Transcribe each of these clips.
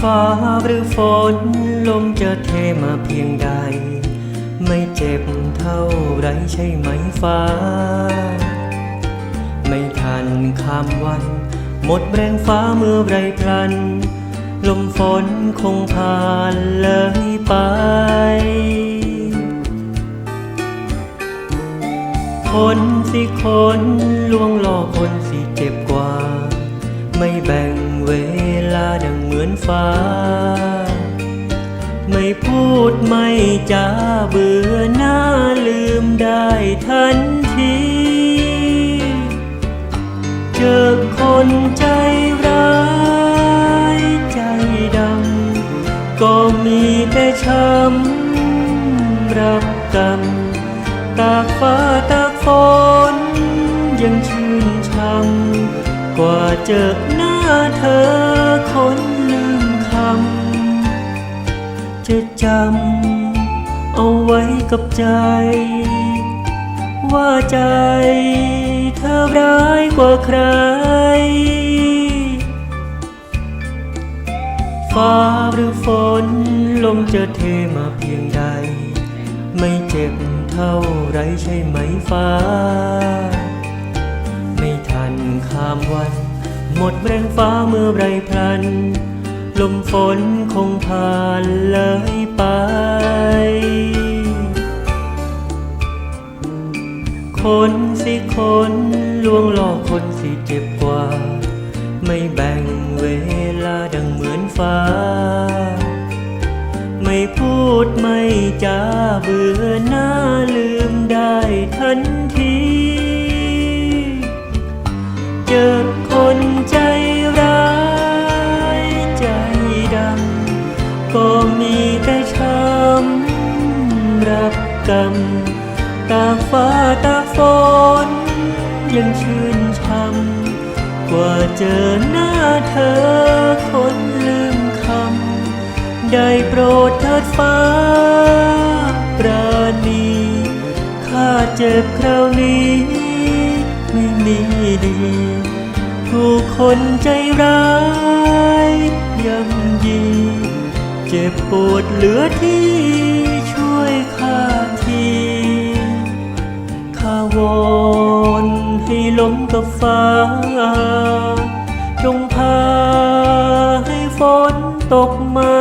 ฟ้าหรือฝนลมจะเทมาเพียงใด ไม่เจ็บเท่าไรใช่ไหมฟ้า ไม่ทันข้ามวัน หมดแรงฟ้าเมื่อไรพลัน ลมฝนคงผ่านเลยไป คนสิคนลวงหลอกคนสิเจ็บกว่า ไม่แบ่ง ฟ้า ไม่พูดไม่จาเบื่อหน้าลืมได้ทันที เจอคนใจร้ายใจดำ ก็มีแต่ช้ำรับกรรมตากฟ้าตากฝนยังชื่นช่ำกว่าเจอหน้าเธอคน จะจำเอาไว้กับใจ ว่าใจเธอร้ายกว่าใคร ฟ้าหรือฝนลมจะเทมาเพียงใด ไม่เจ็บเท่าไรใช่ไหมฟ้า ไม่ทันข้ามวัน หมดแรงฟ้าเมื่อไรพลัน ลมฝนคงผ่านเลยไป คนสิคนลวงหลอกคนสิเจ็บกว่า ไม่แบ่งเวลาดังเหมือนฟ้า ไม่พูดไม่จาเบื่อหน้าลืมได้ทัน ก็มีแต่ช้ำรับกรรมตากฟ้าตากฝนยังชื่นช่ำกว่าเจอหน้าเธอคนลืมคำได้โปรดเถิดฟ้าปราณีข้าเจ็บคราวนี้ไม่มีดีถูกคนใจร้ายย่ำยีเจ็ บปวดเหลือที่ช่วยข้าทีข้าวอนให้ลมกับฟ้า จงพาให้ฝนตกมา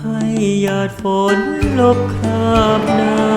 ให้หยาดฝนลบคราบน้ำ